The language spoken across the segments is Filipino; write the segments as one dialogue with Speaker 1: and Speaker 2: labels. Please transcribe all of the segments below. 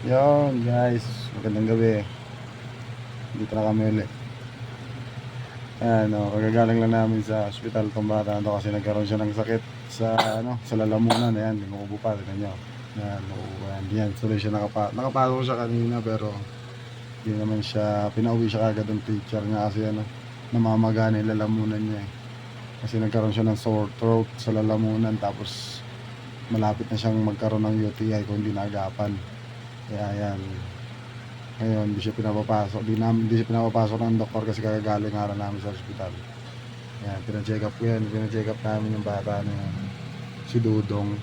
Speaker 1: Yon guys, magandang gabi. Dito na kami ulit. Ayan, oh, kagagaling lang namin sa ospital itong bata to kasi nagkaroon siya ng sakit sa ano, sa lalamunan. Ayan, lumubo pa, tignan nyo. Ayan, lumubo yan. Yan, tuloy siya nakapa nakapasok siya kanina pero hindi naman siya, pinauwi siya kagad ng teacher niya kasi ano, namamaga na yung lalamunan niya eh. Kasi nagkaroon siya ng sore throat sa lalamunan tapos malapit na siyang magkaroon ng UTI kung hindi naagapan. Kaya yan. Ngayon, hindi siya pinapapasok. Di, namin, hindi siya pinapapasok ng doktor kasi kagagaling araw namin sa ospital. Yan, pina-check up ko yan. Pina-check up namin yung bata na. Si Dudong.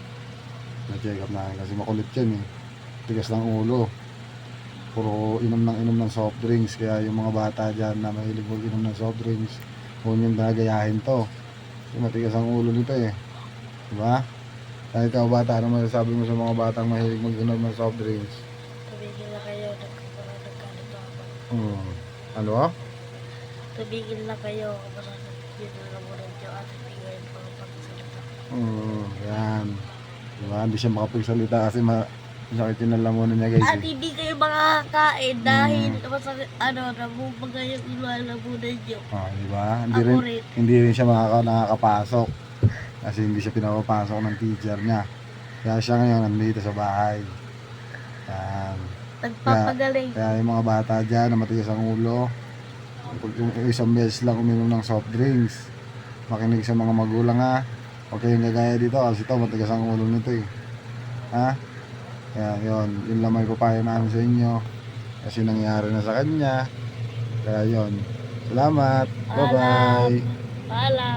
Speaker 1: Pina-check up namin kasi makulit yan eh. Tigas ng ulo. Puro inom ng inom ng soft drinks. Kaya yung mga bata dyan na mahilig mag-inom ng soft drinks, huwag niyong gagayahin to. Kasi matigas ang ulo nito eh. Diba? Kahit ikaw bata, ano masasabi mo sa mga batang mahilig mag-inom ng soft drinks?
Speaker 2: Tumigil na kayo, nagkaroon nagkalito ako.
Speaker 1: Hmm. Ano ah?
Speaker 2: Tumigil na kayo, kapag yun na namunan nyo at tingnan yung mga pagsalita.
Speaker 1: Hmm. Yan. Diba? Hindi siya makapagsalita kasi ma masakit yung lalamunan niya guys.
Speaker 2: At
Speaker 1: eh.
Speaker 2: hindi kayo makakakain dahil masakit, ano, nabubaga yung ilalamunan nyo.
Speaker 1: Ah, diba? Hindi
Speaker 2: Ako
Speaker 1: rin,
Speaker 2: rin.
Speaker 1: hindi rin siya makaka, nakakapasok. Kasi hindi siya pinapapasok ng teacher niya. Kaya siya ngayon nandito sa bahay. Yan.
Speaker 2: Nagpapagaling.
Speaker 1: Kaya yung mga bata dyan na matigas ang ulo, yung isang beses lang uminom ng soft drinks, makinig sa mga magulang ha. Huwag kayong gagaya dito kasi ito matigas ang ulo nito eh. Ha? Kaya yun, yun lang may papayo namin sa inyo. Kasi nangyari na sa kanya. Kaya yun. Salamat. Bye-bye.
Speaker 2: Paalam.